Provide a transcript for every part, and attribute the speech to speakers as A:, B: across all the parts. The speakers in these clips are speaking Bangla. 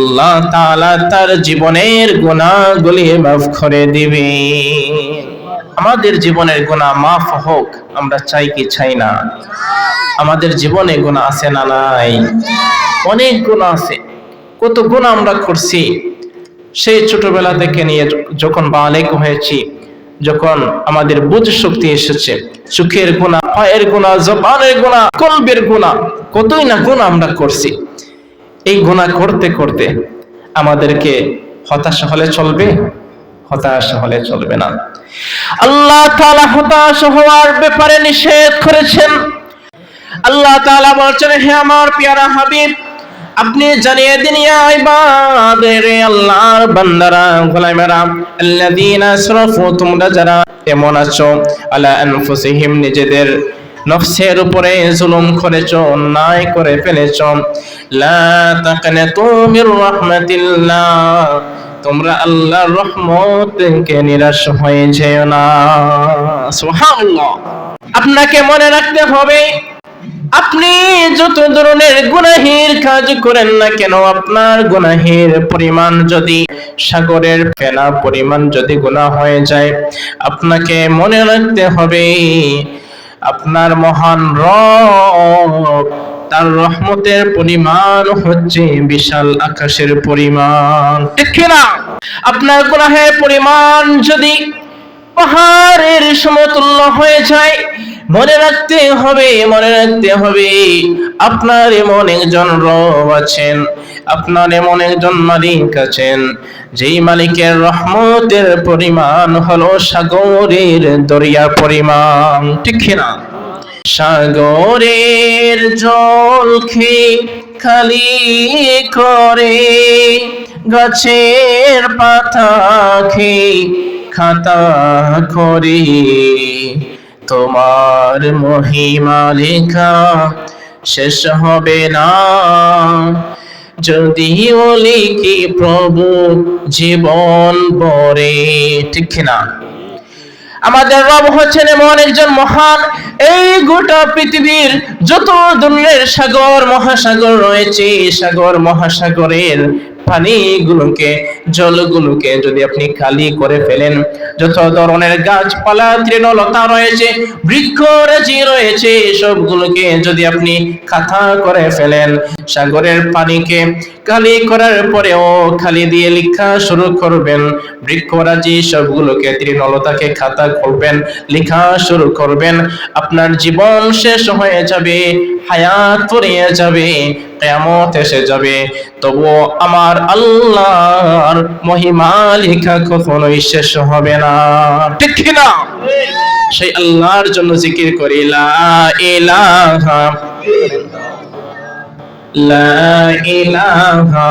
A: আল্লাহ তাআলা তার জীবনের গুনাহগুলি মাফ করে দিবে। আমাদের জীবনের গুনাহ মাফ হোক, আমরা চাই কি চাই না? আমাদের জীবনে গুনাহ আছে না নাই? অনেক গুনাহ আছে। কত গুনাহ আমরা করছি। সেই ছোটবেলা থেকে নিয়ে যখন বালেক হয়েছি, যখন আমাদের বুঝ শক্তি এসেছে, চোখের গুণা পায়ের গুণা জবানের গুণা কলবের গুণা কতই না গুণা আমরা করছি। এই গুণা করতে করতে আমাদেরকে হতাশ হলে চলবে, হতাশ হলে চলবে না। আল্লাহ তাআলা হতাশ হওয়ার ব্যাপারে নিষেধ করেছেন। আল্লাহ তাআলা বলছেন, হে আমার পেয়ারা হাবিব, আপনি জানিয়ে দিন ইবাদের আল্লাহর বান্দারা, গোলামেরা, আল্লাযীনা আসরাফু তোমরা যারা এমন আছো, আলা আনফুসিহিম, নিজেদের নফসের উপরে জুলুম করেছ, অন্যায় করে ফেলেছো। লা তাকনাতু মির রাহমাতিল্লাহ, তোমরা আল্লাহর রহমত থেকে নিরাশ হয়ে যেও না। সুবহানাল্লাহ। আপনাকে মনে রাখতে হবে, আপনি যত ধরনের গুনাহের কাজ করেন না কেন, আপনার গুনাহের পরিমাণ যদি, সাগরের ফেনা পরিমাণ যদি গুনাহ হয়ে যায়, আপনাকে মনে রাখতে হবে আপনার মহান রব, তার রহমতের পরিমাণ হচ্ছে বিশাল আকাশের পরিমাণ। ঠিক না? আপনার গুনাহের পরিমাণ যদি পাহাড়ের সমতুল্য হয়ে যায় মনে রাখতে হবে, মনে রাখতে হবে, আপনার এমন একজন রব আছেন, আপনার এমন একজন মালিক আছেন, যেই মালিকের রহমতের পরিমাণ হলো সাগরের দরিয়া পরিমাণ, ঠিক না? সাগরের জল খেয়ে খালি করে, গাছের পাতা খেয়ে খাতা করে। তোমার মহিমা লেখা শেষ হবে না। যদি কি প্রভু জীবন পরে, ঠিক না আমাদের রব হচ্ছেন এমন একজন মহান। এই গোটা পৃথিবীর যত দুনিয়ার সাগর, মহাসাগর রয়েছে, সাগর মহাসাগরের পানিগুলোকে, জলগুলোকে যদি আপনি খালি করে ফেলেন, যত ধরনের গাছপালা, তৃণলতা রয়েছে বৃক্ষরাজি রয়েছে, সবগুলোকে যদি আপনি খাতা করে ফেলেন, সাগরের পানিকে খালি করার পরেও খালি দিয়ে লেখা শুরু করবেন বৃক্ষরাজি সবগুলোকে, তৃণলতাকে খাতা করবেন লেখা শুরু করবেন, আপনার জীবন শেষ হয়ে যাবে, হায়াত পড়িয়ে যাবে কেমত এসে যাবে। তবু আমার আল্লাহর মহিমা লেখা কখনোই শেষ হবে না। ঠিক না সেই আল্লাহর জন্য জিকির করি, লা ইলাহা লা ইলাহা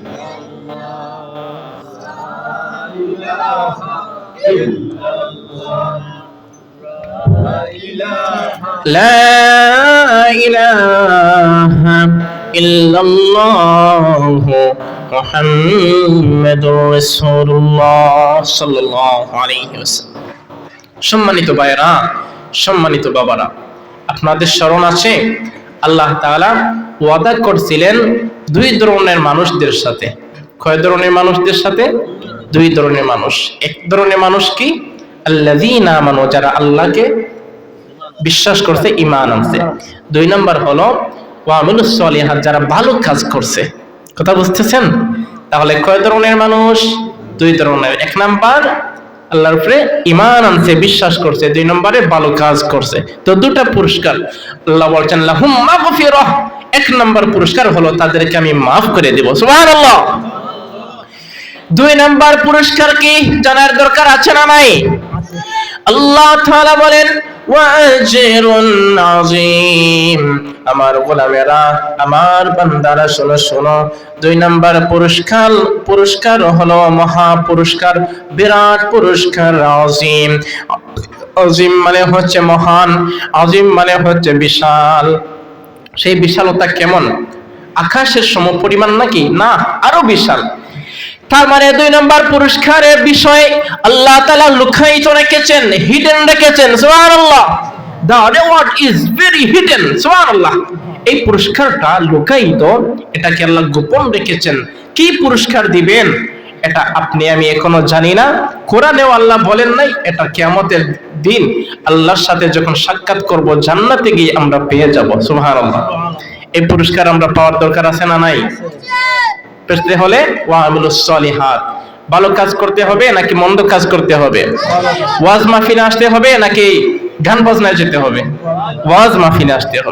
A: لا إله إلا الله محمد رسول الله صلى الله عليه وسلم সম্মানিত ভাইরা সম্মানিত বাবারা আপনাদের স্মরণ আছে আল্লাহ তাআলা ওয়াদা করছিলেন দুই ধরনের মানুষদের সাথে কয় ধরনের মানুষদের সাথে দুই ধরনের মানুষ। এক ধরনের মানুষ কি? আল্লাযীনা আমানু, যারা আল্লাহকে বিশ্বাস করছে ইমান আনছে। দুই নাম্বার হলো ওয়ামিলুস যারা ভালো কাজ করছে। কথা বুঝতেছেন? তাহলে কয় ধরনের মানুষ? দুই ধরনের। এক নাম্বার, আল্লাহর উপরে ইমান আনছে, বিশ্বাস করছে। দুই নম্বরে ভালো কাজ করছে। তো দুটা পুরস্কার আল্লাহ বলছেন, লাহুম মাগফিরাহ। এক নম্বর পুরস্কার হলো, তাদেরকে আমি মাফ করে দেব। সুবহানাল্লাহ। দুই নাম্বার পুরস্কার কি জানার দরকার আছে না নাই? আল্লাহ তাআলা বলেন আমার গোলামেরা, আমার বান্দারা, শোনো শোনো। দুই নাম্বার পুরস্কার পুরস্কার হলো মহা পুরস্কার বিরাট পুরস্কার, আজিম। অজিম মানে হচ্ছে মহান অজিম মানে হচ্ছে বিশাল। সেই বিশালতা কেমন? আকাশের সম পরিমাণ নাকি? না, আরও বিশাল। তার মানে দুই নম্বর পুরস্কারের বিষয়ে, আল্লাহ তালা লুকায়িত রেখেছেন হিডেন রেখেছেন, সুবহানাল্লাহ। এই পুরস্কারটা লুকায়িত এটাকে আল্লাহ গোপন রেখেছেন। কি পুরস্কার দিবেন? এটা আপনি, আমি এখনও জানি না। কোরআনেও আল্লাহ বলেন নাই, এটা কিয়ামতের দিন। আল্লাহর সাথে যখন সাক্ষাৎ করব, জান্নাতে গিয়ে আমরা পেয়ে যাব, সুবহানাল্লাহ। এই পুরস্কার আমরা পাওয়ার দরকার আছে না নাই? পেতে হলে ওয়ামিলুস সলিহাত। ভালো কাজ করতে হবে নাকি মন্দ কাজ করতে হবে? ওয়াজ মাহফিলে আসতে হবে নাকি গান বাজনায় যেতে হবে? ওয়াজ মাহফিলে আসতে হবে।